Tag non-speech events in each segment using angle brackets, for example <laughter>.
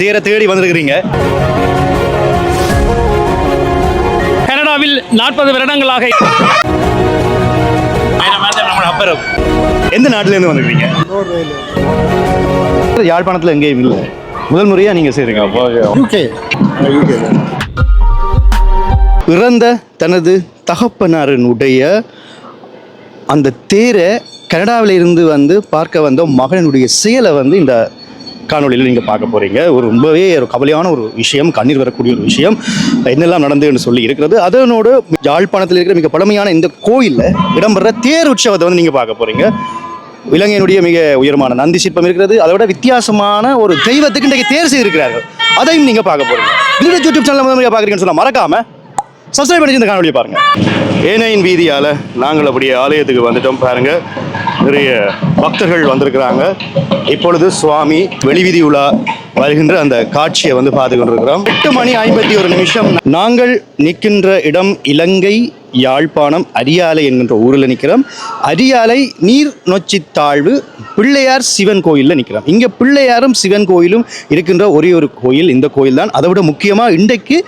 தேரை தேடி வந்திருக்கிறீங்க. கனடாவில் நாற்பது வருடங்களாக அப்புறம் எந்த நாட்டுல இருந்து வந்திருக்கீங்க யாழ்ப்பாணத்துல எங்கேயும் இல்லை. முதல் முறையா நீங்க செய்றீங்க. யூகே இறந்த தனது தகப்பனாரினுடைய அந்த தேரை கனடாவில் இருந்து வந்து பார்க்க வந்த மகனுடைய செயலை வந்து இந்த காணொலியில் நீங்கள் பார்க்க போகிறீங்க ஒரு ரொம்பவே ஒரு கவலையான ஒரு விஷயம் கண்ணீர் வரக்கூடிய ஒரு விஷயம். என்னெல்லாம் நடந்துன்னு சொல்லி இருக்கிறது. அதனோடு யாழ்ப்பாணத்தில் இருக்கிற மிக பழமையான இந்த கோயிலில் இடம்பெற தேர் உற்சவத்தை வந்து நீங்கள் பார்க்க போகிறீங்க இலங்கையினுடைய மிக உயரமான நந்தி சிற்பம் இருக்கிறது. அதை விட வித்தியாசமான ஒரு தெய்வத்துக்கு இன்றைக்கு தேர் செய்திருக்கிறார்கள். அதையும் நீங்கள் பார்க்க போகிறீங்க இந்த யூடியூப் சேனல் முதல் பார்க்குறீங்கன்னு சொன்னால் மறக்காமல் சப்ஸ்கிரைப் பண்ணி இந்த காணொலியை பாருங்கள் ஏனையின் வீதியால் நாங்கள் அப்படியே ஆலயத்துக்கு வந்துட்டோம் பாருங்கள் நிறைய பக்தர்கள் வந்திருக்கிறாங்க. இப்பொழுது சுவாமி வெளிவீதி உலா வருகின்ற அந்த காட்சியை வந்து பார்த்து கொண்டிருக்கிறோம் எட்டு மணி ஐம்பத்தி ஒரு நிமிஷம். நாங்கள் நிற்கின்ற இடம் இலங்கை யாழ்ப்பாணம் அரியாலை என்கின்ற ஊரில் நிற்கிறோம். அரியாலை நீர் நொச்சி தாழ்வு பிள்ளையார் சிவன் கோயிலில் நிற்கிறோம். இங்கே பிள்ளையாரும் சிவன் கோயிலும் இருக்கின்ற ஒரே ஒரு கோயில் இந்த கோயில் தான் அதை விட முக்கியமாக இன்றைக்கு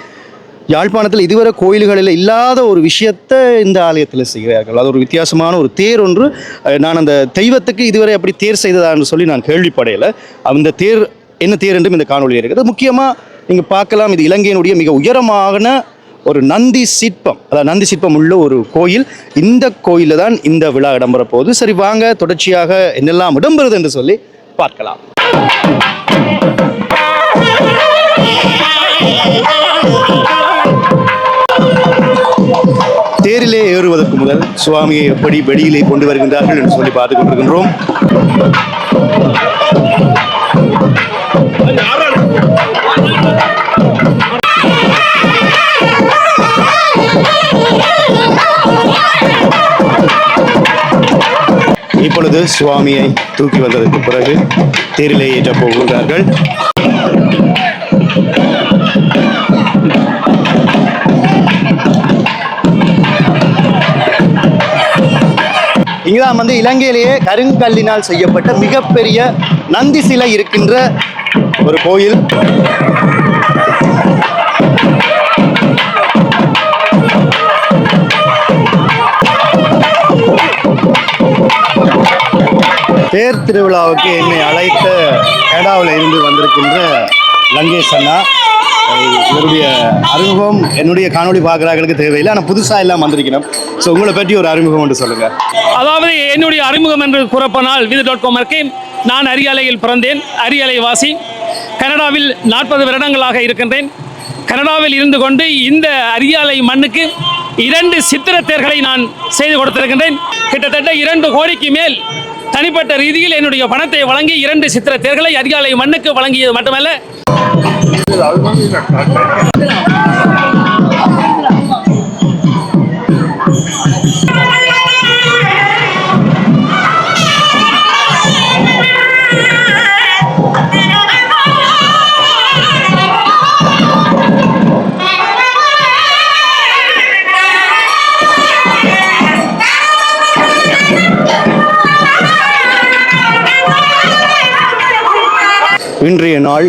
யாழ்ப்பாணத்தில் இதுவரை கோயில்களில் இல்லாத ஒரு விஷயத்தை இந்த ஆலயத்தில் செய்கிறார்கள் அது ஒரு வித்தியாசமான ஒரு தேர் ஒன்று நான் அந்த தெய்வத்துக்கு இதுவரை அப்படி தேர் செய்ததான்னு சொல்லி நான் கேள்விப்படையலை அந்த தேர் என்ன தேர் என்றும் இந்த காணொலியில் இருக்குது முக்கியமாக நீங்கள் பார்க்கலாம் இது இலங்கையினுடைய மிக உயரமான ஒரு நந்தி சிற்பம் அதாவது நந்தி சிற்பம் உள்ள ஒரு கோயில் இந்த கோயிலில் தான் இந்த விழா இடம்பெற போகுது சரி வாங்க தொடர்ச்சியாக என்னெல்லாம் இடம்பெறுது என்று சொல்லி பார்க்கலாம் தேரிலே ஏறுவதற்கு முதல் சுவாமியை எப்படி வெளியிலே கொண்டு வருகின்றார்கள் என்று சொல்லி பார்த்துக் கொண்டிருக்கின்றோம். இப்பொழுது சுவாமியை தூக்கி வந்ததற்கு பிறகு தேரிலே ஏற்ற போகின்றார்கள். இங்கதான் வந்து இலங்கையிலேயே கருங்கல்லினால் செய்யப்பட்ட மிகப்பெரிய நந்தி சிலை இருக்கின்ற ஒரு கோயில். தேர் திருவிழாவுக்கு என்னை அழைத்த கேடாவில் இருந்து வந்திருக்கின்ற லங்கேஷ் அண்ணா. அஹ் அறிமுகம் என்னுடைய காணொளி பார்க்குறாங்களுக்கு தேவையில்லை. ஆனால் புதுசாக எல்லாம் வந்திருக்கணும். ஸோ உங்களை பற்றி ஒரு அறிமுகம் என்று சொல்லுங்கள் அதாவது என்னுடைய அறிமுகம் என்று கூறப்போனால் விது டாட் காம் இருக்கேன் நான் அரியாலையில் பிறந்தேன். அரியாலை வாசி கனடாவில் நாற்பது வருடங்களாக இருக்கின்றேன். கனடாவில் இருந்து கொண்டு இந்த அரியாலை மண்ணுக்கு இரண்டு சித்திர தேர்களை நான் செய்து கொடுத்திருக்கின்றேன். கிட்டத்தட்ட இரண்டு கோடிக்கு மேல் தனிப்பட்ட ரீதியில் என்னுடைய பணத்தை வழங்கி இரண்டு சித்திர தேர்களை அரியாலை மண்ணுக்கு வழங்கியது மட்டுமல்ல 这老师工资有点高 இன்றைய நாள்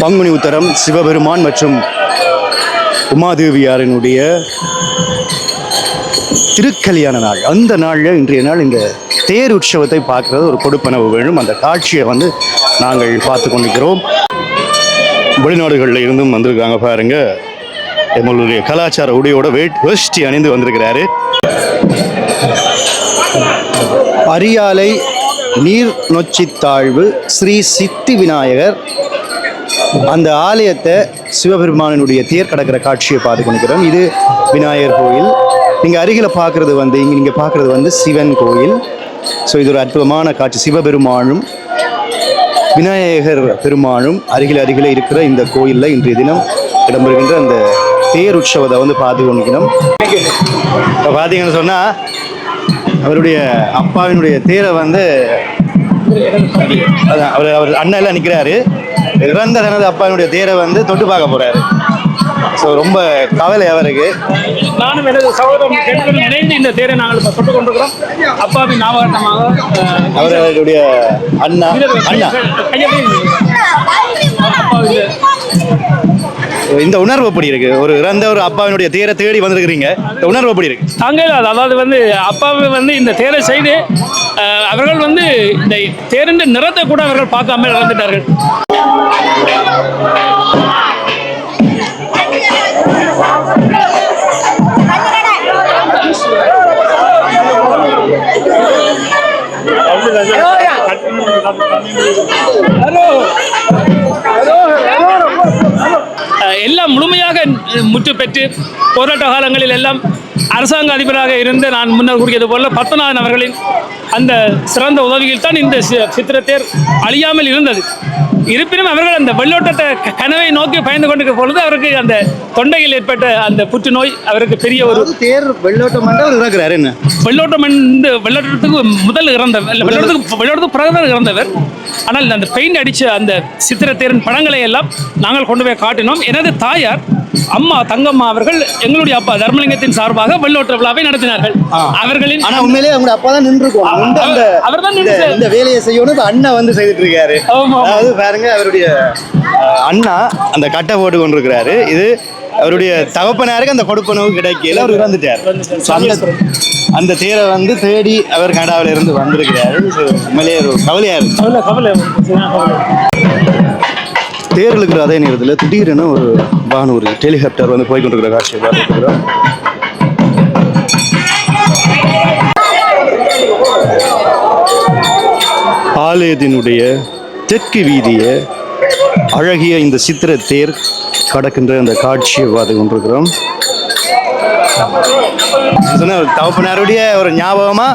பங்குனி உத்தரம் சிவபெருமான் மற்றும் உமாதேவியாரினுடைய திருக்கல்யாண நாள். அந்த நாளில் இன்றைய நாள் இந்த தேர் உற்சவத்தை பார்க்கறது ஒரு கொடுப்பனவு வேணும் அந்த காட்சியை வந்து நாங்கள் பார்த்து கொண்டிருக்கிறோம். வெளிநாடுகளில் இருந்தும் வந்திருக்காங்க பாருங்க. எங்களுடைய கலாச்சார உடையோட வேட் வேஷ்டி அணிந்து வந்திருக்கிறாரு. அரியாலை நீர் நொச்சித்தாழ்வு ஸ்ரீ சித்தி விநாயகர். அந்த ஆலயத்தை சிவபெருமானினுடைய தேர் கடக்கிற காட்சியை பார்த்து கொண்டிருக்கிறோம் இது விநாயகர் கோயில். நீங்கள் அருகில் பார்க்குறது வந்து இங்கே நீங்கள் பார்க்குறது வந்து சிவன் கோயில். ஸோ இது ஒரு அற்புதமான காட்சி. சிவபெருமானும் விநாயகர் பெருமானும் அருகில் அருகில் இருக்கிற இந்த கோயிலில் இன்றைய தினம் இடம்பெறுகின்ற அந்த தேர் உற்சவத்தை வந்து பார்த்து கொண்டிருக்கிறோம் இப்போ பார்த்தீங்கன்னு சொன்னால் அவருடைய அப்பாவினுடைய தேரை வந்து அவர் அவர் அண்ணன் எல்லாம் நிற்கிறாரு இறந்த தனது அப்பாவினுடைய தேரை வந்து தொட்டு பார்க்க போறாரு. ஸோ ரொம்ப கவலை அவருக்கு. நானும் எனது சகோதரன் இணைந்து இந்த தேரை நாங்கள் இப்போ தொட்டு கொண்டிருக்கிறோம். அப்பாவின் ஞாபகமாக அவருடைய அண்ணா அண்ணா. கையை இந்த உணர்வு எப்படி இருக்கு? ஒரு இறந்த ஒரு அப்பாவினுடைய தேரை தேடி வந்திருக்கிறீங்க. இந்த உணர்வு எப்படி இருக்கு? தாங்க அதாவது வந்து அப்பாவை வந்து இந்த தேரை செய்து அவர்கள் வந்து இந்த தேரின் நிறத்தை கூட அவர்கள் பார்க்காம இழந்துட்டார்கள் முற்று பெற்று போராட்ட காலங்களில் எல்லாம் அரசாங்க அதிபராக இருந்து நான் முன்னர் கூறியது போல பத்மநாதன் அவர்களின் அந்த சிறந்த உதவியில் தான் இந்த சித்திரத்தேர் அழியாமல் இருந்தது. இருப்பினும் அவர்கள் அந்த வெள்ளோட்டத்தை கனவை நோக்கி பயந்து கொண்டிருக்கிற பொழுது அவருக்கு அந்த தொண்டையில் ஏற்பட்ட அந்த புற்றுநோய் அவருக்கு பெரிய ஒரு தேர் வெள்ளோட்டம் இறக்குறாரு என்ன? வெள்ளோட்டம் இந்த வெள்ளோட்டத்துக்கு முதல் இறந்தவர் வெள்ளோட்டத்துக்கு வெள்ளோட்டத்துக்கு பிறகு இறந்தவர். ஆனால் அந்த பெயிண்ட் அடிச்ச அந்த சித்திரத்தேரின் படங்களை எல்லாம் நாங்கள் கொண்டு போய் காட்டினோம். எனது தாயார் அம்மா தங்கம்மா அவர்கள் எங்களுடைய அப்பா தர்மலிங்கத்தின் சார்பாக வெள்ளோட்ட விழாவை நடத்தினார்கள். அவர்களின் ஆனா உண்மையிலேயே அவங்க அப்பா தான் அந்த அந்த அவர்தான் இந்த- நின்று இந்த வேலையை செய்யணும் அண்ணா வந்து செய்துட்டு இருக்காரு. அதாவது பாருங்க அவருடைய அண்ணா அந்த கட்டை போட்டு கொண்டிருக்கிறாரு. இது அவருடைய தகப்பனாருக்கு அந்த கொடுப்பனவு கிடைக்கல அவர் இறந்துட்டார். அந்த தேரை வந்து தேடி அவர் கனடாவில இருந்து வந்திருக்கிறாரு. So, உண்மையிலேயே ஒரு கவலையா இருக்கு. கவலை கவலை. கவலை தேர் இருக்கிற அதே நேரத்தில் திடீரென ஒரு வானூர் ஹெலிகாப்டர் வந்து போய்கொண்டிருக்கிற காட்சியை பார்த்துருக்கிறோம். ஆலயத்தினுடைய தெற்கு வீதியை அழகிய இந்த சித்திர தேர் கடக்கின்ற அந்த காட்சியை பார்த்து கொண்டிருக்கிறோம். சொன்ன ஒரு தகப்பனாருடைய ஒரு ஞாபகமா?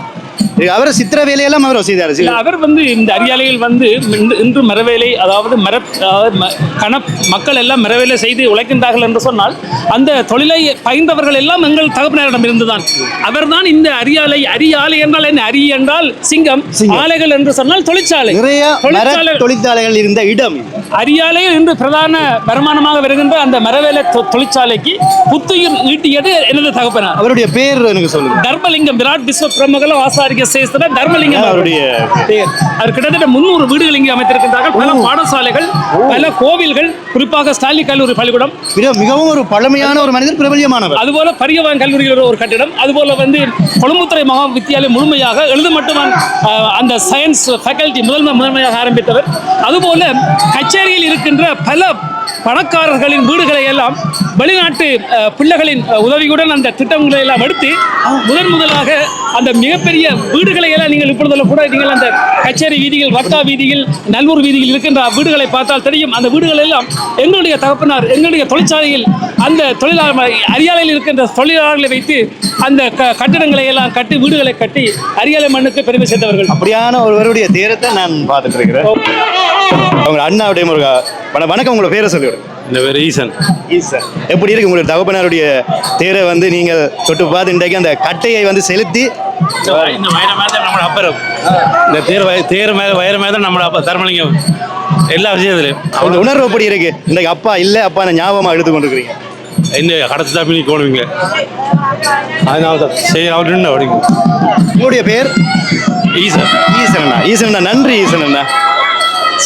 அவர் சித்திர வேலையெல்லாம் அவர் செய்தார். அவர் வந்து இந்த அரியாலையில் வந்து இன்று- மரவேலை அதாவது மர கண மக்கள் எல்லாம் மரவேலை செய்து உழைக்கின்றார்கள் என்று சொன்னால் அந்த தொழிலை பயின்றவர்கள் எல்லாம் எங்கள் தகப்பனரிடம் இருந்துதான். அவர்தான் இந்த அரியாலை அரியாலை என்றால் என்ன? அரி என்றால் சிங்கம் ஆலைகள் என்று சொன்னால் தொழிற்சாலை. நிறைய தொழிற்சாலைகள் இருந்த இடம். இது. அரியாலையில் இன்று பிரதான வருமானமாக வருகின்ற அந்த மரவேலை தொழிற்சாலைக்கு புத்துயிர் ஈட்டியது எனது தகப்பனார். அவருடைய பேர் எனக்கு சொல்லுங்க. தர்மலிங்கம் விராட் விஸ்வ பிரமகல ஆசாரிய சேஸ்திர தர்மலிங்கம் அவருடைய. அவர் கிட்டத்தட்ட முன்னூறு வீடுகள் இங்கே அமைத்திருக்கின்றார்கள். பல பாடசாலைகள் பல கோவில்கள் குறிப்பாக ஸ்டாலின் கல்லூரி பள்ளிக்கூடம். மிக- மிகவும் ஒரு பழமையான ஒரு மனிதர் பிரபல்யமானவர். அதுபோல பரியவான் கல்லூரியில் ஒரு கட்டிடம். அதுபோல வந்து கொழும்புத்துறை மகா வித்தியாலயம் முழுமையாக எழுது மட்டுமான் அந்த சயின்ஸ் ஃபேக்கல்டி முதன்மை முதன்மையாக ஆரம்பித்தவர். அதுபோல கச்சேரியில் இருக்கின்ற பல பணக்காரர்களின் வீடுகளை எல்லாம் வெளிநாட்டு பிள்ளைகளின் உதவியுடன் அந்த திட்டங்களை எல்லாம் எடுத்து முதன் முதலாக அந்த மிகப்பெரிய வீடுகளை எல்லாம் நீங்கள் இப்பொழுதுல கூட நீங்கள் அந்த கச்சேரி வீதிகள் வட்டா வீதியில் நல்லூர் வீதியில் இருக்கின்ற வீடுகளை பார்த்தால் தெரியும். அந்த வீடுகள் எல்லாம் எங்களுடைய தகப்பனார் எங்களுடைய தொழிற்சாலையில் அந்த தொழிலாளர் அரியாலையில் இருக்கின்ற தொழிலாளர்களை வைத்து அந்த க- கட்டிடங்களை எல்லாம் கட்டி வீடுகளை கட்டி அரியாலை மண்ணுக்கு பெருமை சேர்ந்தவர்கள் அப்படியான ஒருவருடைய தேரத்தை நான் பார்த்துட்டு இருக்கிறேன். அவங்க அண்ணாவுடைய முருகா வணக்கம் உங்களோட பேரை சொல்லிவிடுங்க இந்த பேர் ஈசன். ஈசன். எப்படி இருக்கு உங்களுடைய தகப்பனாருடைய தேரை வந்து நீங்கள் தொட்டு பார்த்து இன்றைக்கு அந்த கட்டையை வந்து செலுத்தி? இந்த வயிறு மேலே நம்மளோட அப்பறம் இந்த தேர் வய தேர் மேலே வயிறு மேலே நம்மளோட அப்பா தர்மலிங்கம். எல்லா விஷயத்துலையும். அந்த உணர்வு எப்படி இருக்கு? இன்றைக்கு அப்பா இல்லை அப்பா ஞாபகமாக எடுத்து கொண்டிருக்கிறீங்க. இந்த கடத்து தாப்பி கோணுவீங்க அதனால தான் சரி நின்று அப்படிங்க. உங்களுடைய பேர்? ஈசன். ஈசன் அண்ணா. ஈசன் அண்ணா. நன்றி ஈசன் அண்ணா.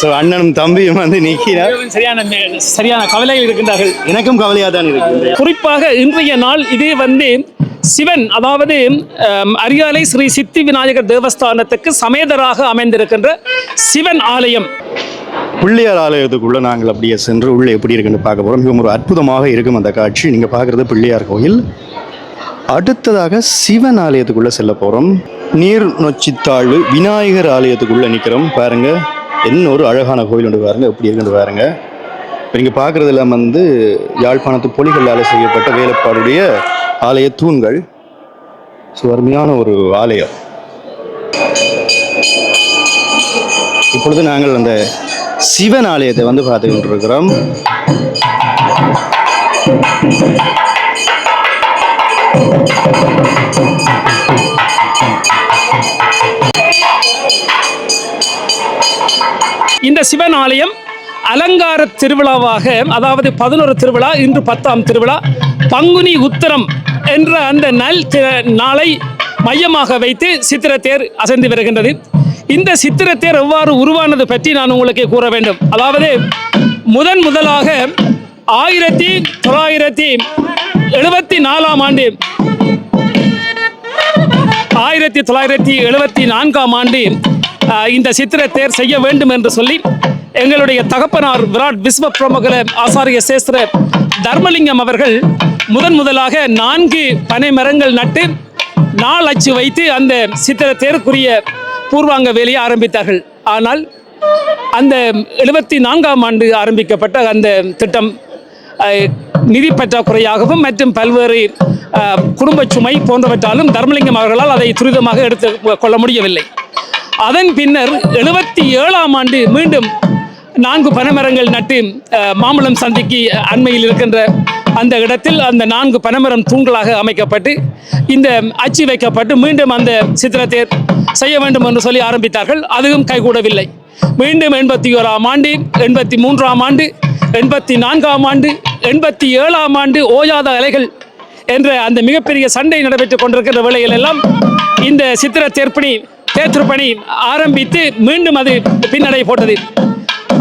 ஸோ அண்ணனும் தம்பியும் வந்து நிற்கிறார். சரியான சரியான கவலையில் இருக்கின்றார்கள். எனக்கும் கவலையாக தான் இருக்கு குறிப்பாக இன்றைய நாள் இது வந்து சிவன் அதாவது அரியாலை ஸ்ரீ சித்தி விநாயகர் தேவஸ்தானத்துக்கு சமேதராக அமைந்திருக்கின்ற சிவன் ஆலயம். பிள்ளையார் ஆலயத்துக்குள்ள நாங்கள் அப்படியே சென்று உள்ளே எப்படி இருக்குன்னு பார்க்க போகிறோம் மிகவும் ஒரு அற்புதமாக இருக்கும் அந்த காட்சி. நீங்கள் பார்க்குறது பிள்ளையார் கோயில். அடுத்ததாக சிவன் ஆலயத்துக்குள்ள செல்ல போகிறோம் நீர் நொச்சித்தாழ்வு விநாயகர் ஆலயத்துக்குள்ள நிற்கிறோம் பாருங்க. என்ன ஒரு அழகான கோயில் ஒன்று பாருங்க. எப்படி இருக்குன்னு பாருங்க. இப்போ நீங்கள் எல்லாம் வந்து யாழ்ப்பாணத்து பொலிகளால் செய்யப்பட்ட வேலைப்பாடுடைய ஆலய தூண்கள். ஸோ அருமையான ஒரு ஆலயம். இப்பொழுது நாங்கள் அந்த சிவன் ஆலயத்தை வந்து பார்த்து கொண்டிருக்கிறோம். இந்த சிவன் ஆலயம் அலங்கார திருவிழாவாக அதாவது பதினோரு திருவிழா இன்று பத்தாம் திருவிழா பங்குனி உத்தரம் என்ற அந்த நல் நாளை மையமாக வைத்து சித்திரத்தேர் அசைந்து வருகின்றது. இந்த சித்திரத்தேர் எவ்வாறு உருவானது பற்றி நான் உங்களுக்கு கூற வேண்டும். அதாவது முதன் முதலாக ஆயிரத்தி தொள்ளாயிரத்தி எழுபத்தி நாலாம் ஆண்டு ஆயிரத்தி தொள்ளாயிரத்தி எழுபத்தி நான்காம் ஆண்டு இந்த சித்திர தேர் செய்ய வேண்டும் என்று சொல்லி எங்களுடைய தகப்பனார் விராட் விஸ்வ பிரமுகல ஆசாரிய சேஸ்திர தர்மலிங்கம் அவர்கள் முதன் முதலாக நான்கு பனை மரங்கள் நட்டு நாள் அச்சு வைத்து அந்த சித்திர தேருக்குரிய பூர்வாங்க வேலையை ஆரம்பித்தார்கள். ஆனால் அந்த எழுபத்தி நான்காம் ஆண்டு ஆரம்பிக்கப்பட்ட அந்த திட்டம் நிதி பற்றாக்குறையாகவும் மற்றும் பல்வேறு குடும்ப சுமை போன்றவற்றாலும் தர்மலிங்கம் அவர்களால் அதை துரிதமாக எடுத்து கொள்ள முடியவில்லை. அதன் பின்னர் எழுபத்தி ஏழாம் ஆண்டு மீண்டும் நான்கு பனைமரங்கள் நட்டு மாம்பழம் சந்திக்கு அண்மையில் இருக்கின்ற அந்த இடத்தில் அந்த நான்கு பனைமரம் தூண்களாக அமைக்கப்பட்டு இந்த அச்சு வைக்கப்பட்டு மீண்டும் அந்த சித்திரத்தை செய்ய வேண்டும் என்று சொல்லி ஆரம்பித்தார்கள். அதுவும் கைகூடவில்லை. மீண்டும் எண்பத்தி ஓராம் ஆண்டு எண்பத்தி மூன்றாம் ஆண்டு எண்பத்தி நான்காம் ஆண்டு எண்பத்தி ஏழாம் ஆண்டு ஓயாத அலைகள் என்ற அந்த மிகப்பெரிய சண்டை நடைபெற்றுக் கொண்டிருக்கிற வேளையில் எல்லாம் இந்த சித்திர தேர்ப்பணி தேற்றுப்பணி ஆரம்பித்து மீண்டும் அது பின்னடை போட்டது.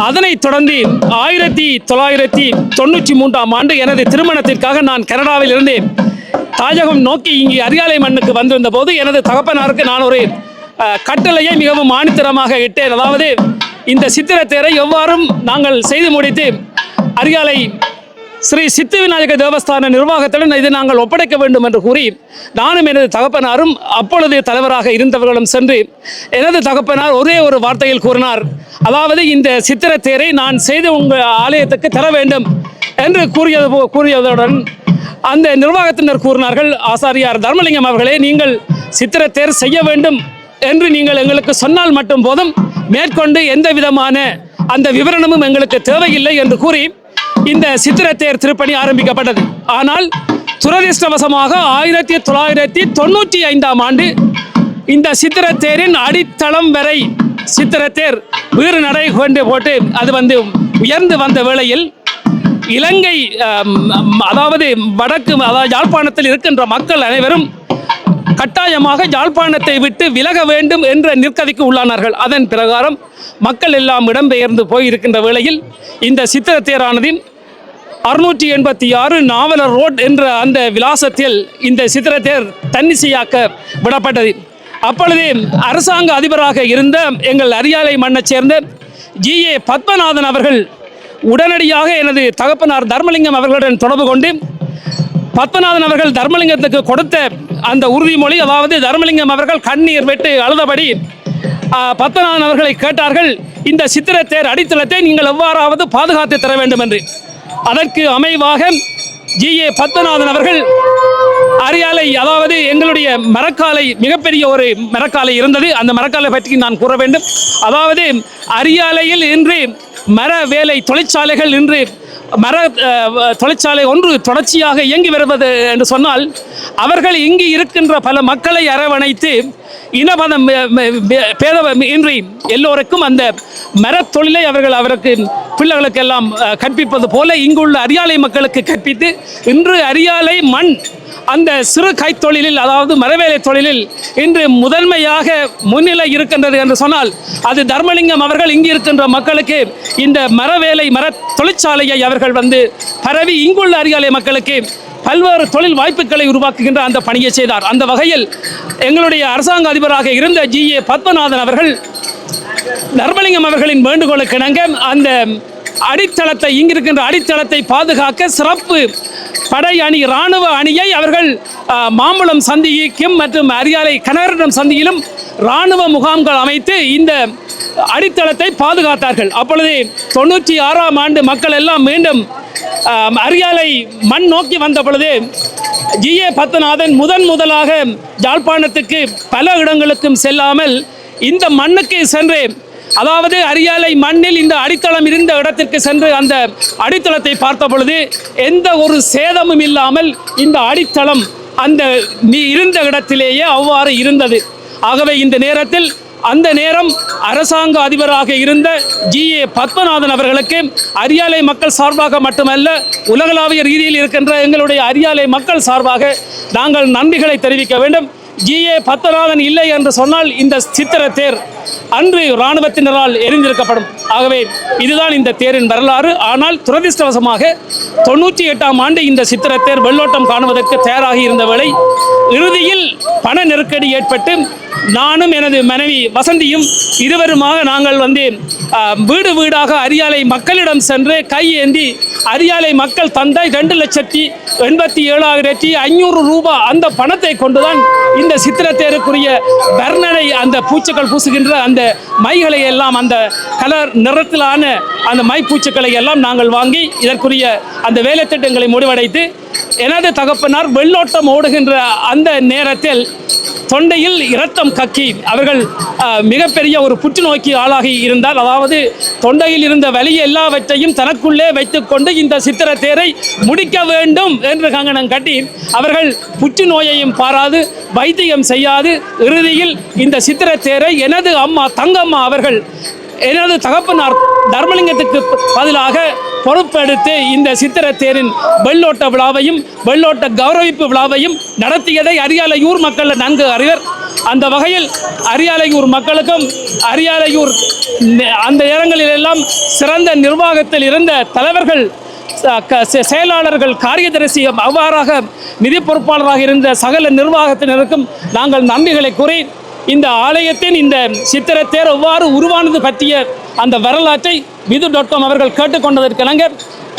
அதனைத் தொடர்ந்து ஆயிரத்தி தொள்ளாயிரத்தி தொண்ணூற்றி மூன்றாம் ஆண்டு எனது திருமணத்திற்காக நான் கனடாவில் இருந்து தாயகம் நோக்கி இங்கு அரியாலை மண்ணுக்கு வந்திருந்த போது எனது தகப்பனாருக்கு நான் ஒரு கட்டளையை மிகவும் ஆணித்தரமாக இட்டேன். அதாவது இந்த சித்திரத்தேரை எவ்வாறும் நாங்கள் செய்து முடித்து அரியாலை ஸ்ரீ சித்தி விநாயக தேவஸ்தான நிர்வாகத்துடன் இதை நாங்கள் ஒப்படைக்க வேண்டும் என்று கூறி நானும் எனது தகப்பனாரும் அப்பொழுது தலைவராக இருந்தவர்களும் சென்று எனது தகப்பனார் ஒரே ஒரு வார்த்தையில் கூறினார். அதாவது இந்த சித்திரத்தேரை நான் செய்து உங்கள் ஆலயத்துக்கு தர வேண்டும் என்று கூறியது போ- கூறியதுடன் அந்த நிர்வாகத்தினர் கூறினார்கள் ஆசாரியார் தர்மலிங்கம் அவர்களே நீங்கள் சித்திரத்தேர் செய்ய வேண்டும் என்று நீங்கள் எங்களுக்கு சொன்னால் மட்டும் போதும். மேற்கொண்டு எந்த விதமான அந்த விவரணமும் எங்களுக்கு தேவையில்லை என்று கூறி இந்த சித்திரத்தேர் திருப்பணி ஆரம்பிக்கப்பட்டது. ஆனால் துரதிருஷ்டவசமாக ஆயிரத்தி தொள்ளாயிரத்தி தொண்ணூற்றி ஐந்தாம் ஆண்டு இந்த சித்திரத்தேரின் அடித்தளம் வரை சித்திரத்தேர் வீறு நடை கொண்டு போட்டு அது வந்து உயர்ந்து வந்த வேளையில் இலங்கை அதாவது வடக்கு அதாவது யாழ்ப்பாணத்தில் இருக்கின்ற மக்கள் அனைவரும் கட்டாயமாக யாழ்ப்பாணத்தை விட்டு விலக வேண்டும் என்ற நிற்கதிக்கு உள்ளானார்கள். அதன் பிரகாரம் மக்கள் எல்லாம் இடம்பெயர்ந்து போயிருக்கின்ற வேளையில் இந்த சித்திரத்தேரானது அறுநூற்றி எண்பத்தி ஆறு நாவலர் ரோட் என்ற அந்த விலாசத்தில் இந்த சித்திரத்தேர் தன்னிசையாக்க விடப்பட்டது. அப்பொழுது அரசாங்க அதிபராக இருந்த எங்கள் அரியாலை மண்ணைச் சேர்ந்த ஜி. ஏ. பத்மநாதன் அவர்கள் உடனடியாக எனது தகப்பனார் தர்மலிங்கம் அவர்களுடன் தொடர்பு கொண்டு பத்மநாதன் அவர்கள் தர்மலிங்கத்துக்கு கொடுத்த அந்த உறுதிமொழி அதாவது தர்மலிங்கம் அவர்கள் கண்ணீர் வெட்டு அழுதபடி பத்மநாதன் அவர்களை கேட்டார்கள் இந்த சித்திரத்தேர் அடித்தளத்தை நீங்கள் எவ்வாறாவது பாதுகாத்து தர வேண்டும் என்று அதற்கு அமைவாக ஜி ஏ பத்மநாதன் அவர்கள் அரியாலை அதாவது எங்களுடைய மரக்காலை மிகப்பெரிய ஒரு மரக்காலை இருந்தது. அந்த மரக்காலை பற்றி நான் கூற வேண்டும். அதாவது அரியாலையில் இன்று மர வேலை தொழிற்சாலைகள் இன்று மர தொழிற்சாலை ஒன்று தொடர்ச்சியாக இயங்கி வருவது என்று சொன்னால் அவர்கள் இங்கு இருக்கின்ற பல மக்களை அரவணைத்து இனபதம் பேத இன்றி எல்லோருக்கும் அந்த மரத்தொழிலை அவர்கள் அவருக்கு பிள்ளைகளுக்கு எல்லாம் கற்பிப்பது போல இங்குள்ள அரியாலை மக்களுக்கு கற்பித்து இன்று அரியாலை மண் அந்த சிறு கைத்தொழிலில் அதாவது மரவேலை தொழிலில் இன்று முதன்மையாக முன்னிலை இருக்கின்றது என்று சொன்னால் அது தர்மலிங்கம் அவர்கள் இங்கு இருக்கின்ற மக்களுக்கு இந்த மரவேலை மர தொழிற்சாலையை அவர்கள் வந்து பரவி இங்குள்ள அரியாலை மக்களுக்கு பல்வேறு தொழில் வாய்ப்புகளை உருவாக்குகின்ற அந்த பணியை செய்தார். அந்த வகையில் எங்களுடைய அரசாங்க அதிபராக இருந்த ஜி. ஏ. பத்மநாதன் அவர்கள் தர்மலிங்கம் அவர்களின் வேண்டுகோளுக்கு இணங்க அந்த அடித்தளத்தை இங்கிருக்கின்ற அடித்தளத்தை பாதுகாக்க சிறப்பு படை அணி இராணுவ அணியை அவர்கள் மாம்பழம் சந்திக்கும் மற்றும் அரியாலை கனரிடம் சந்தியிலும் இராணுவ முகாம்கள் அமைத்து இந்த அடித்தளத்தை பாதுகாத்தார்கள். அப்பொழுது தொண்ணூற்றி ஆறாம் ஆண்டு மக்கள் எல்லாம் மீண்டும் அரியாலை மண் நோக்கி வந்த பொழுது ஜி ஏ பத்மநாதன் முதன் முதலாக யாழ்ப்பாணத்துக்கு பல இடங்களுக்கும் செல்லாமல் இந்த மண்ணுக்கு சென்று அதாவது அரியாலை மண்ணில் இந்த அடித்தளம் இருந்த இடத்திற்கு சென்று அந்த அடித்தளத்தை பார்த்த பொழுது எந்த ஒரு சேதமும் இல்லாமல் இந்த அடித்தளம் அந்த நீ இருந்த இடத்திலேயே அவ்வாறு இருந்தது. ஆகவே இந்த நேரத்தில் அந்த நேரம் அரசாங்க அதிபராக இருந்த ஜி ஏ பத்மநாதன் அவர்களுக்கு அரியாலை மக்கள் சார்பாக மட்டுமல்ல உலகளாவிய ரீதியில் இருக்கின்ற எங்களுடைய அரியாலை மக்கள் சார்பாக நாங்கள் நன்றிகளை தெரிவிக்க வேண்டும். ஜி ஏ பத்மநாதன் இல்லை என்று சொன்னால் இந்த சித்திர தேர் அன்று இராணுவத்தினரால் எரிந்திருக்கப்படும். ஆகவே இதுதான் இந்த தேரின் வரலாறு. ஆனால் துரதிர்ஷ்டவசமாக தொண்ணூற்றி எட்டாம் ஆண்டு இந்த சித்திர தேர் வெள்ளோட்டம் காணுவதற்கு தயாராகி இருந்த வேளை இறுதியில் பண நெருக்கடி ஏற்பட்டு நானும் எனது மனைவி வசந்தியும் இருவருமாக நாங்கள் வந்து வீடு வீடாக அரியாலை மக்களிடம் சென்று கை ஏந்தி அரியாலை மக்கள் தந்த ரெண்டு லட்சத்தி எண்பத்தி ஏழாயிரத்தி ஐநூறு ரூபாய் அந்த பணத்தை கொண்டுதான் இந்த சித்திரத்தேருக்குரிய வர்ணனை அந்த பூச்சுக்கள் பூசுகின்ற அந்த மைகளை எல்லாம் அந்த கலர் நிறத்திலான அந்த மை பூச்சுக்களை எல்லாம் நாங்கள் வாங்கி இதற்குரிய அந்த வேலைத்திட்டங்களை முடிவடைத்து எனது தகப்பனார் வெள்ளோட்டம் ஓடுகின்ற அந்த நேரத்தில் தொண்டையில் இரத்தம் கக்கி. அவர்கள் மிகப்பெரிய ஒரு புற்றுநோய்க்கு ஆளாகி இருந்தார். அதாவது தொண்டையில் இருந்த வலி எல்லாவற்றையும் தனக்குள்ளே வைத்துக்கொண்டு இந்த சித்திர தேரை முடிக்க வேண்டும் என்று கங்கணம் கட்டி அவர்கள் புற்றுநோயையும் பாராது வைத்தியம் செய்யாது. இறுதியில் இந்த சித்திர தேரை எனது அம்மா தங்கம்மா அவர்கள் எனது தகப்பனார் தர்மலிங்கத்துக்கு பதிலாக பொறுப்பெடுத்து இந்த சித்திர தேரின் வெள்ளோட்ட விழாவையும் வெள்ளோட்ட கௌரவிப்பு விழாவையும் நடத்தியதை அரியாலையூர் மக்கள் நன்கு அறிவர். அந்த வகையில் அரியாலையூர் மக்களுக்கும் அரியாலையூர் அந்த இடங்களில் எல்லாம் சிறந்த நிர்வாகத்தில் இருந்த தலைவர்கள் க- செ- செயலாளர்கள் காரியதரிசி அவ்வாறாக நிதி பொறுப்பாளராக இருந்த சகல நிர்வாகத்தினருக்கும் நாங்கள் நன்றிகளை கூறி இந்த ஆலயத்தின் இந்த சித்திரத்தேர் எவ்வாறு உருவானது பற்றிய அந்த வரலாற்றை விது டாட் காம் அவர்கள் கேட்டுக்கொண்டதற்கிணங்க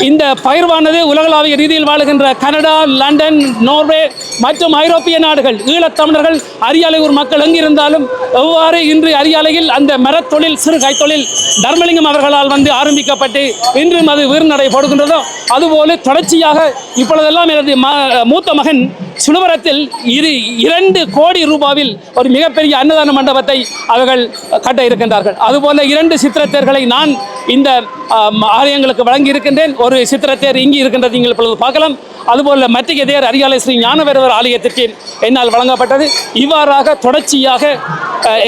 இந்த பயிர்வானது உலகளாவிய ரீதியில் வாழுகின்ற கனடா லண்டன் நோர்வே மற்றும் ஐரோப்பிய நாடுகள் ஈழத்தமிழர்கள் அரியாலையூர் மக்கள் எங்கிருந்தாலும் எவ்வாறு இன்று அரியாலையில் அந்த மரத்தொழில் சிறு கைத்தொழில் தர்மலிங்கம் அவர்களால் வந்து ஆரம்பிக்கப்பட்டு இன்றும் அது வீர்நடை போடுகின்றதோ அதுபோல தொடர்ச்சியாக இப்பொழுதெல்லாம் எனது ம- மூத்த மகன் சுழுவரத்தில் இரு இரண்டு கோடி ரூபாவில் ஒரு மிகப்பெரிய அன்னதான மண்டபத்தை அவர்கள் கட்ட இருக்கின்றார்கள். அதுபோல இரண்டு சித்திரத்தேர்களை நான் இந்த ஆலயங்களுக்கு வழங்கி இருக்கின்றேன் ஒரு சித்திரத்தேர் இங்கு இருக்கின்றது. நீங்கள் இப்பொழுது பார்க்கலாம். அதுபோல மத்திய தேர் அரியாலை ஸ்ரீ ஞானவேரவர் ஆலயத்திற்கு என்னால் வழங்கப்பட்டது. இவ்வாறாக தொடர்ச்சியாக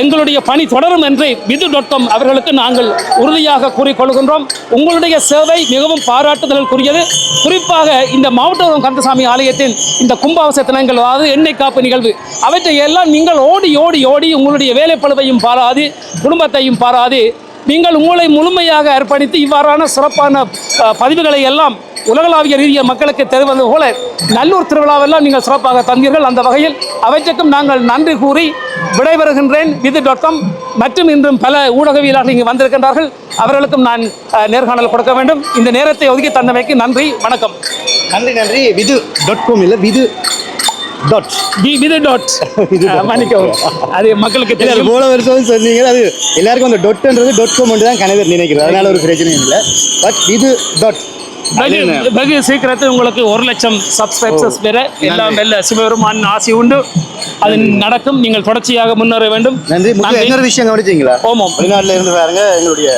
எங்களுடைய பணி தொடரும் என்று விது டாட் அவர்களுக்கு நாங்கள் உறுதியாக கூறிக்கொள்கின்றோம். உங்களுடைய சேவை மிகவும் பாராட்டுதலுக்குரியது. குறிப்பாக இந்த மாவட்டம் கந்தசாமி ஆலயத்தின் இந்த கும்பாவச தினங்கள் அதாவது எண்ணெய் காப்பு நிகழ்வு அவற்றை எல்லாம் நீங்கள் ஓடி ஓடி ஓடி உங்களுடைய வேலைப்பழுவையும் பாராது குடும்பத்தையும் பாராது நீங்கள் உங்களை முழுமையாக அர்ப்பணித்து இவ்வாறான சிறப்பான பதிவுகளை எல்லாம் உலகளாவிய ரீதியில் மக்களுக்கு தெரிவது போல நல்லூர் திருவிழாவெல்லாம் நீங்கள் சிறப்பாக தந்தீர்கள். அந்த வகையில் அவற்றுக்கும் நாங்கள் நன்றி கூறி விடைபெறுகின்றேன். விது டாட் காம் மற்றும் இன்றும் பல ஊடகவியலாளர்கள் இங்கு வந்திருக்கின்றார்கள். அவர்களுக்கும் நான் நேர்காணல் கொடுக்க வேண்டும். இந்த நேரத்தை ஒதுக்கி தந்தமைக்கு நன்றி வணக்கம். நன்றி நன்றி. விது டாட் காம் இல்லை Vidhu dot V Vidhu dot <laughs> மன்னிக்கவும். அது மக்களுக்கு தெரியும். வருஷம் சொன்னீங்க. அது எல்லாருக்கும் அந்த டொட்ன்றது டாட் காம் தான் கணவர் நினைக்கிறது அதனால ஒரு பிரச்சனையும் இல்லை. பட் இது டாட் வெகு வெகு சீக்கிரத்தில் உங்களுக்கு ஒரு லட்சம் சப்ஸ்கிரைபர்ஸ் பெற எல்லாம் வெல்ல சிவபெருமான் ஆசி உண்டு. அது நடக்கும். நீங்கள் தொடர்ச்சியாக முன்னேற வேண்டும். நன்றி. இன்னொரு விஷயம் கவனிச்சிங்களா? ஓமம் வெளிநாட்டில் இருந்து பாருங்க எங்களுடைய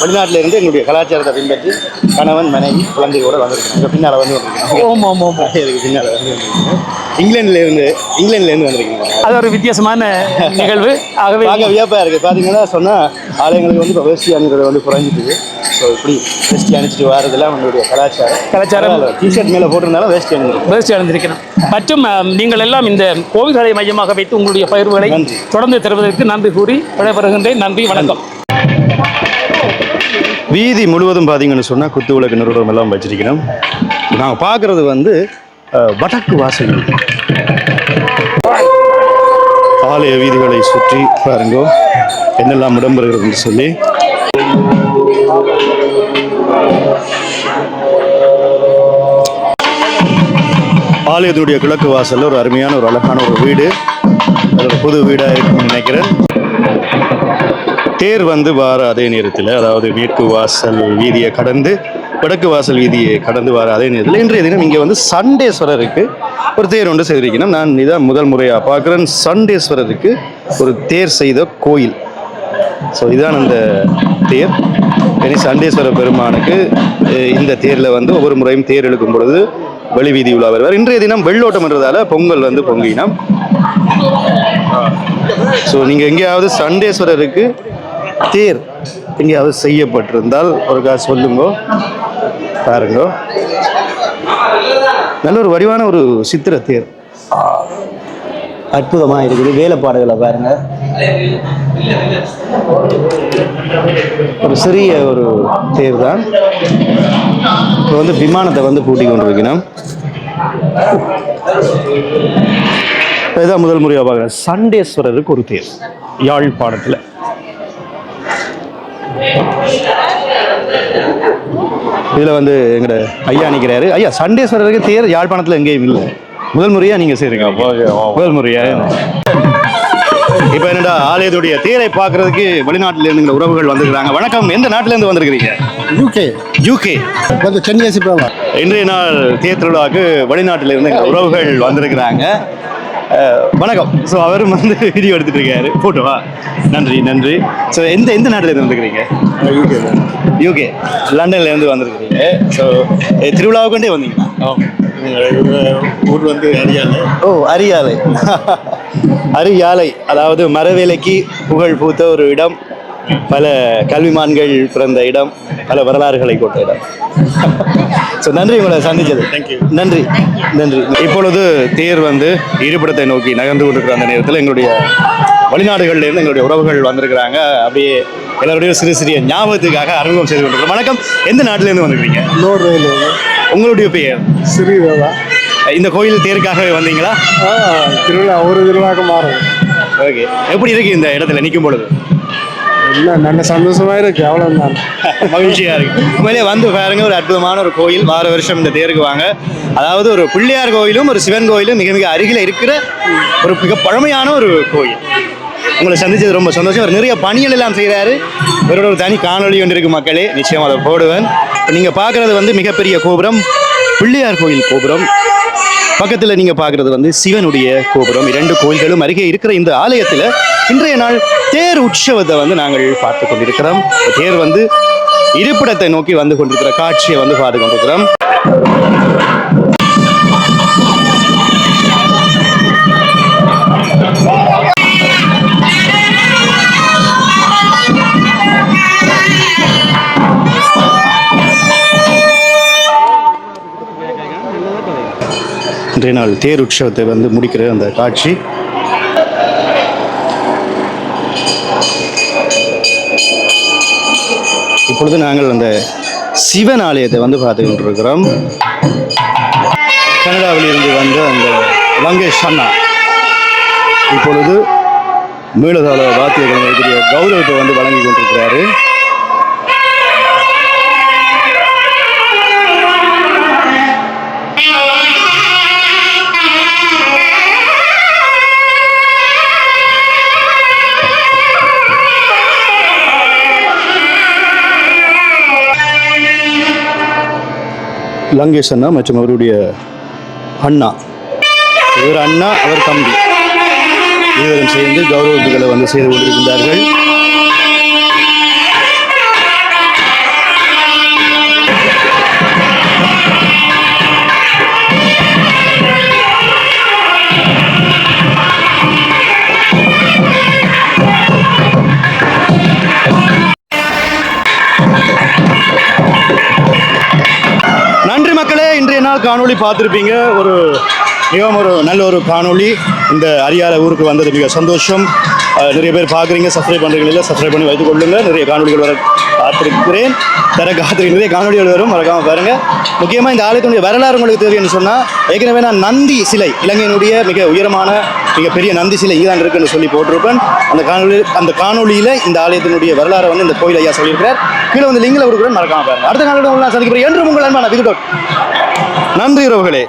வெளிநாட்டில் இருந்து எங்களுடைய கலாச்சாரத்தை பின்பற்றி கணவன் மனைவி குழந்தையோட வந்திருக்காங்க. பின்னால் வந்து வந்திருக்காங்க. ஓம் ஓம் ஓம். இதுக்கு பின்னால் வந்து வந்திருக்காங்க. இங்கிலாந்துல இருந்து இங்கிலாந்துல இருந்து வந்திருக்காங்க அது ஒரு வித்தியாசமான நிகழ்வு. ஆகவே பார்க்க வியப்பா இருக்கு. பாத்தீங்கன்னா சொன்னா ஆலயங்களுக்கு வந்து இப்போ வேஷ்டி அணிகிறது வந்து குறைஞ்சிட்டு ஸோ இப்படி வேஷ்டி அணிச்சிட்டு வரதெல்லாம் உங்களுடைய கலாச்சாரம். கலாச்சாரம். டிஷர்ட் மேல போட்டிருந்தாலும் வேஷ்டி அணிஞ்சிருக்கு முயற்சி அடைந்திருக்கிறோம் மற்றும் நீங்கள் எல்லாம் இந்த கோவில்களை மையமாக வைத்து உங்களுடைய பயிர்வுகளை. தொடர்ந்து தருவதற்கு நன்றி கூறி விடைபெறுகின்றேன். நன்றி வணக்கம். வீதி முழுவதும் பார்த்தீங்கன்னு சொன்னால் குத்து விளக்கு நிறுவனம் எல்லாம் வச்சிருக்கிறோம் நாங்கள் பார்க்குறது வந்து வடக்கு வாசல். ஆலய வீதிகளை சுற்றி பாருங்க என்னெல்லாம் இடம்பெறுகிறதுன்னு சொல்லி. ஆலயத்தினுடைய கிழக்கு வாசலில் ஒரு அருமையான ஒரு அழகான ஒரு வீடு. அது ஒரு புது வீடாக இருக்கும்னு நினைக்கிறேன். தேர் வந்து வார அதே நேரத்தில் அதாவது மேற்கு வாசல் வீதியை கடந்து வடக்கு வாசல் வீதியை கடந்து வர அதே நேரத்தில் இன்றைய தினம் இங்கே வந்து சண்டேஸ்வரருக்கு ஒரு தேர் ஒன்று செய்திருக்கணும். நான் இதான் முதல் முறையாக பார்க்குறேன். சண்டேஸ்வரருக்கு ஒரு தேர் செய்த கோயில். ஸோ இதான் அந்த தேர். இனி சண்டேஸ்வர பெருமானுக்கு இந்த தேரில் வந்து ஒவ்வொரு முறையும் தேர் இழுக்கும் பொழுது வழி வீதி உலா வருவார். இன்றைய தினம் வெள்ளோட்டம் என்றதால பொங்கல் வந்து பொங்கினம். ஸோ நீங்கள் எங்கேயாவது சண்டேஸ்வரருக்கு தேர் எங்கேயாவது செய்யப்பட்டிருந்தால் ஒரு காசு சொல்லுங்க பாருங்க. நல்ல ஒரு வடிவான ஒரு சித்திர தேர். அற்புதமாக இருக்குது. வேலைப்பாடுகளை பாருங்க. ஒரு சிறிய ஒரு தேர் தான் இப்போ வந்து விமானத்தை வந்து பூட்டி கொண்டிருக்கணும் இதுதான் முதல் முறையாக பார்க்குறேன். சண்டேஸ்வரருக்கு ஒரு தேர் யாழ்ப்பாணத்தில். இதில் வந்து எங்கட ஐயா நிற்கிறாரு ஐயா சண்டேஸ்வரருக்கு தேர் யாழ்ப்பாணத்தில் எங்கேயும் இல்லை. முதல் முறையாக நீங்கள் செய்கிறீங்க முதல் முறையா? இப்போ என்னடா ஆலயத்துடைய தேரை பார்க்கறதுக்கு வெளிநாட்டில இருந்து எங்க உறவுகள் வந்திருக்கிறாங்க. வணக்கம் எந்த நாட்டில இருந்து வந்திருக்கிறீங்க யூகே யூகே வந்து போவா இன்றைய நாள் தேர் திருவிழாவுக்கு வெளிநாட்டில இருந்து உறவுகள் வந்திருக்கிறாங்க. வணக்கம். ஸோ அவரும் வந்து வீடியோ எடுத்துட்டு இருக்காரு. போட்டோவா நன்றி நன்றி. ஸோ எந்த எந்த நாட்டில இருந்து வந்திருக்கிறீங்க? யூகே யூகே லண்டன்ல இருந்து வந்திருக்கிறீங்க. ஸோ திருவிழாவுக்குண்டே வந்தீங்களா? ஊர் வந்து ஹரியானா ஓ அரியாலை. <laughs> அரியாலை. அதாவது மரவேலைக்கு புகழ் பூத்த ஒரு இடம். பல கல்விமான்கள் பிறந்த இடம் பல வரலாறுகளை கொண்ட இடம். ஸோ நன்றி உங்களை சந்திச்சது. Thank you. நன்றி. நன்றி. இப்பொழுது தேர் வந்து இருப்பிடத்தை நோக்கி நகர்ந்து கொண்டிருக்கிற அந்த நேரத்தில் எங்களுடைய வெளிநாடுகள்ல இருந்து எங்களுடைய உறவுகள் வந்திருக்கிறாங்க. அப்படியே எல்லாருடைய சிறு சிறிய ஞாபகத்துக்காக அறிமுகம் செய்து கொண்டிருக்கிறோம். வணக்கம். எந்த நாட்டிலேருந்து வந்திருக்கீங்க? நோர்வேல. உங்களுடைய பெயர்? ஸ்ரீதேவா இந்த கோயில் தேருக்காகவே வந்தீங்களா? ஆ திருவிழா ஒரு திருவிழாக்கு மாறும். ஓகே. எப்படி இருக்கு இந்த இடத்துல நிற்கும் பொழுது? இல்லை நல்ல சந்தோஷமா இருக்கு அவ்வளோதான் <laughs> மகிழ்ச்சியா இருக்கு. உண்மையிலே வந்து பாருங்க ஒரு அற்புதமான ஒரு கோயில் வார வருஷம் இந்த தேருக்கு வாங்க. அதாவது ஒரு பிள்ளையார் கோயிலும் ஒரு சிவன் கோயிலும் மிக மிக அருகில் இருக்கிற ஒரு மிக பழமையான ஒரு கோயில். உங்களை சந்திச்சது ரொம்ப சந்தோஷம். அவர் நிறைய பணிகள் எல்லாம் செய்கிறாரு இவரோட ஒரு தனி காணொளி ஒன்று இருக்கு மக்களே. நிச்சயம் அதை போடுவேன். நீங்கள் பார்க்குறது வந்து மிகப்பெரிய கோபுரம் பிள்ளையார் கோயில் கோபுரம். பக்கத்தில் நீங்கள் பார்க்குறது வந்து சிவனுடைய கோபுரம். இரண்டு கோயில்களும் அருகே இருக்கிற இந்த ஆலயத்தில் இன்றைய நாள் தேர் உற்சவத்தை வந்து நாங்கள் பார்த்து கொண்டிருக்கிறோம். தேர் வந்து இருப்பிடத்தை நோக்கி வந்து கொண்டிருக்கிற காட்சியை வந்து பார்த்து கொண்டிருக்கிறோம். இன்றைய நாள் தேர் உற்சவத்தை வந்து முடிக்கிற அந்த காட்சி. இப்பொழுது நாங்கள் அந்த சிவன் ஆலயத்தை வந்து பார்த்து கொண்டிருக்கிறோம். கனடாவிலிருந்து வந்த அந்த லங்கேஷ் அண்ணா. இப்பொழுது மேலதாள வாத்தியர்களுடைய கௌரவத்தை வந்து வழங்கி கொண்டிருக்கிறாரு. லங்கேஷ் அண்ணா மற்றும் அவருடைய அண்ணா. இவர் அண்ணா அவர் தம்பி. இருவரும் சேர்ந்து கௌரவத்துகளை வந்து செய்து கொண்டிருக்கின்றார்கள். காணொளி பார்த்துருப்பீங்க. ஒரு மிகவும் ஒரு நல்ல ஒரு காணொளி. இந்த அரியால ஊருக்கு வந்தது மிக சந்தோஷம். நிறைய பேர் பார்க்குறீங்க சப்ஸ்கிரைப் பண்ணுறீங்க இல்லை சப்ஸ்கிரைப் பண்ணி வைத்துக் கொள்ளுங்கள். நிறைய காணொளிகள் வர காத்திருக்கிறேன் தர காத்திரி நிறைய காணொலிகள் வரும் மறக்காமல் பாருங்க. முக்கியமாக இந்த ஆலயத்தினுடைய வரலாறு உங்களுக்கு தேவைன்னு சொன்னால் ஏற்கனவே நான் நந்தி சிலை இலங்கையினுடைய மிக உயரமான மிக பெரிய நந்தி சிலை இங்கே தான் இருக்குன்னு சொல்லி போட்டிருப்பேன். அந்த காணொளி அந்த காணொலியில் இந்த ஆலயத்தினுடைய வரலாறு வந்து இந்த கோயில் ஐயா சொல்லியிருக்கிறார். கீழே வந்து லிங்கில் கொடுக்குறேன் மறக்காமல் பாருங்க. அடுத்த காணொலி உங்களை நான் சந்திக்கிறேன். என்று உங்கள் அன்பான விதுடோட் நன்றி உறவுகளே